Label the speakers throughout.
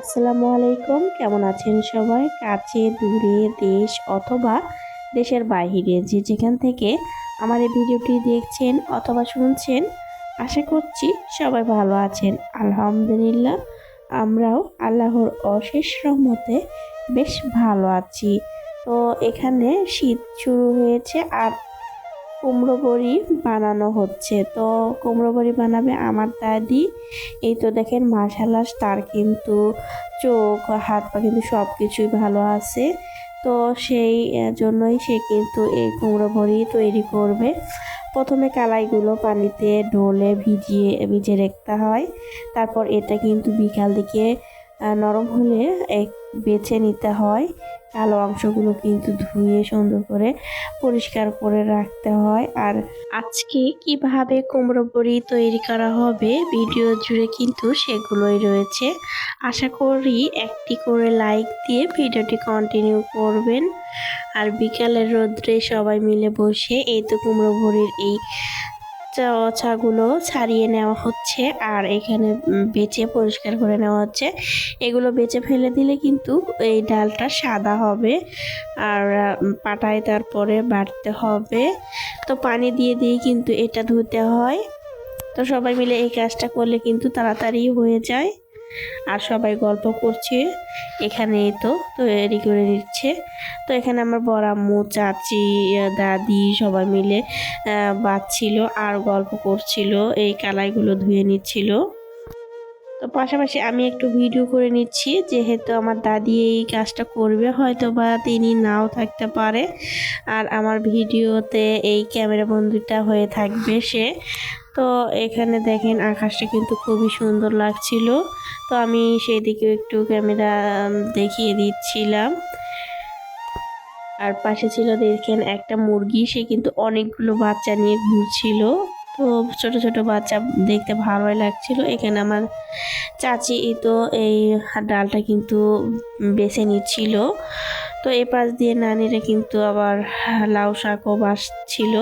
Speaker 1: আসসালামু আলাইকুম। কেমন আছেন সবাই? কাছে, দূরে, দেশ অথবা দেশের বাইরে যে যেখান থেকে আমার এই ভিডিওটি দেখছেন অথবা শুনছেন, আশা করছি সবাই ভালো আছেন। আলহামদুলিল্লাহ, আমরাও আল্লাহর অশেষ রহমতে বেশ ভালো আছি। তো এখানে শীত শুরু হয়েছে আর কুমড়ো বড়ি বানানো হচ্ছে। তো কুমড়ো বড়ি বানাবে আমার দাদি। এই তো দেখেন মার্শাল্লাহ তার কিন্তু চোখ, হাত পা কিন্তু সব কিছুই ভালো আছে। তো সেই জন্যই সে কিন্তু এই কুমড়ো বড়ি তৈরি করবে। প্রথমে কালাইগুলো পানিতে ঢোলে ভিজিয়ে ভিজিয়ে রাখতে হয়। তারপর এটা কিন্তু বিকাল দিকে নরম হলে এক বেছে নিতে হয়। কালো অংশগুলো কিন্তু ধুয়ে সুন্দর করে পরিষ্কার করে রাখতে হয়। আর আজকে কীভাবে কুমড়ো বড়ি তৈরি করা হবে ভিডিও জুড়ে কিন্তু সেগুলোই রয়েছে। আশা করি একটি করে লাইক দিয়ে ভিডিওটি কন্টিনিউ করবেন। আর বিকালের রোদ্রে সবাই মিলে বসে এই তো কুমড়ো বড়ির এই চচাগুলো ছাড়িয়ে নেওয়া হচ্ছে আর এখানে বেচে পরিষ্কার করে নেওয়া হচ্ছে। এগুলো বেচে ফেলে দিলে কিন্তু এই ডালটা সাদা হবে আর পাটায় তারপরে বাড়তে হবে। তো পানি দিয়ে দিয়ে কিন্তু এটা ধুতে হয়। তো সবাই মিলে এই কাজটা করলে কিন্তু তাড়াতাড়ি হয়ে যায়। আর সবাই গল্প করছে। এখানে এই তো তৈরি করে নিচ্ছে। তো এখানে আমার বড় আম্মু, চাচি দাদি সবাই মিলে বাচ্ছিল আর গল্প করছিল, এই কালাইগুলো ধুয়ে নিচ্ছিল। তো পাশাপাশি আমি একটু ভিডিও করে নিচ্ছি, যেহেতু আমার দাদি এই কাজটা করবে হয়তো বা তিনি নাও থাকতে পারে। আর আমার ভিডিওতে এই ক্যামেরা বন্দিটা হয়ে থাকবে সে। তো এখানে দেখেন আকাশটা কিন্তু খুবই সুন্দর লাগছিল। তো আমি সেই দিকেও একটু ক্যামেরা দেখিয়ে দিচ্ছিলাম। আর পাশে ছিল দেখেন একটা মুরগি, সে কিন্তু অনেকগুলো বাচ্চা নিয়ে ঘুরছিল। তো ছোট ছোট বাচ্চা দেখতে ভালোই লাগছিল। এখানে আমার চাচি তো এই ডালটা কিন্তু বেছে নিচ্ছিল। তো এ পাশ দিয়ে নানিরা কিন্তু আবার লাউ শাকও বাসছিল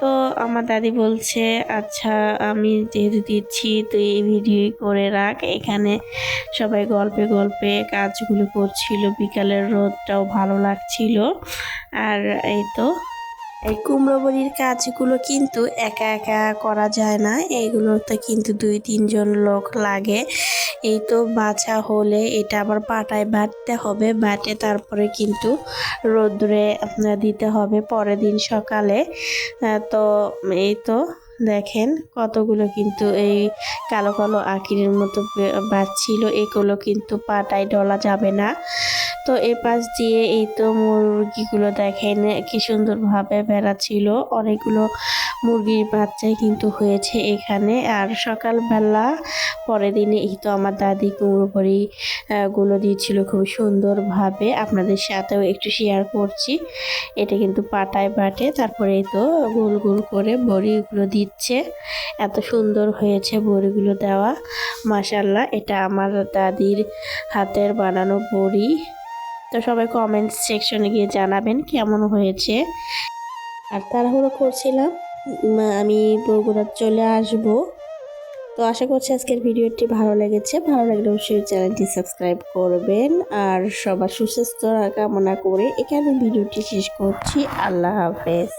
Speaker 1: তো আমার দাদি বলছে আচ্ছা আমি যেহেতু দিচ্ছি, তুই এই ভিডিও করে রাখ। এখানে সবাই গল্পে গল্পে কাজগুলো করছিল। বিকালের রোদটাও ভালো লাগছিল। আর এই তো এই কুমড়ো বড়ির কাজগুলো কিন্তু একা একা করা যায় না। এইগুলোতে কিন্তু দুই, তিনজন লোক লাগে। এই তো বাছা হলে এটা আবার পাটায় বাটতে হবে। বাটে তারপরে কিন্তু রোদ্রে দিতে হবে পরের দিন সকালে। তো এই তো দেখেন কতগুলো কিন্তু এই কালো কালো আকিরের মতো বে- বাজছিল এগুলো কিন্তু পাটায় ডলা যাবে না। তো এই পাশ দিয়ে এই তো মুরগিগুলো দেখেন, কি সুন্দরভাবে বেড়াচ্ছিল অনেকগুলো মুরগির বাচ্চাই কিন্তু হয়েছে এখানে। আর সকালবেলা পরের দিনে এই তো আমার দাদি কুমড়ো বড়ি গুলো দিয়েছিল খুব সুন্দরভাবে। আপনাদের সাথেও একটু শেয়ার করছি। এটা কিন্তু পাটায় বাটে, তারপরে এই তো গোল গোল করে বড়িগুলো দিচ্ছে। এত সুন্দর হয়েছে বড়িগুলো দেওয়া। মাসাল্লাহ এটা আমার দাদির হাতের বানানো বড়ি। তো সবাই কমেন্ট সেকশনে গিয়ে জানাবেন কেমন হয়েছে। আর তাড়াহুড়ো করছিলাম আমি বগুড়া চলে আসব। তো আশা করছি আজকের ভিডিওটি ভালো লেগেছে। ভালো লাগলে অবশ্যই চ্যানেলটি সাবস্ক্রাইব করবেন। আর সবার সুস্বাস্থ্য, কামনা করে এখানে ভিডিওটি শেষ করছি। আল্লাহ হাফেজ।